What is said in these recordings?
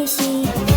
贴心。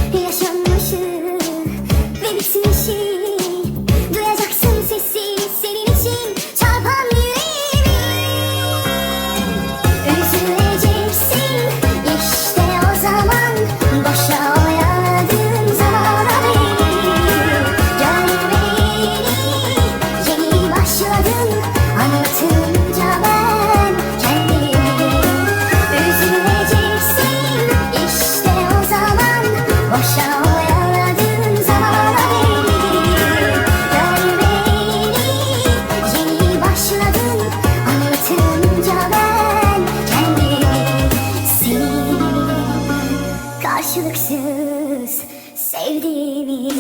Sevdiğimi.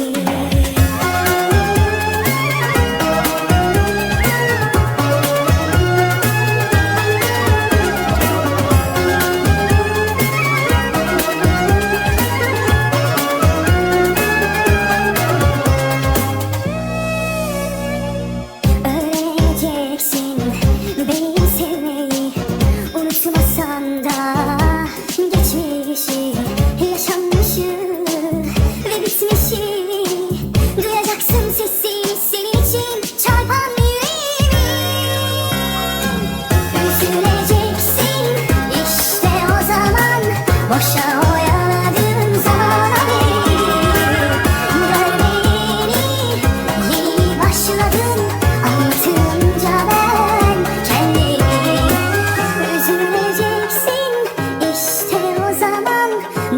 Öğreneceksin beni sevmeyi Unutmasan da geçmişi Yaşanmışı ve bitmişi Duyacaksın sesi senin için çarpan yüreğimi Üzüleceksin işte o zaman Boşa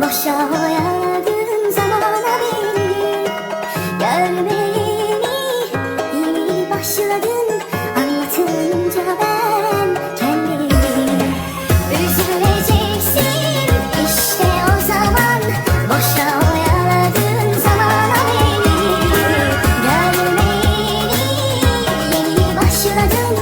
Boşa oyaladığın zamana beni Gör beni yeni başladın. Anlatınca ben kendimi Üzüleceksin. İşte o zaman Boşa oyaladığın zamana beni Görmeyi yeni başladın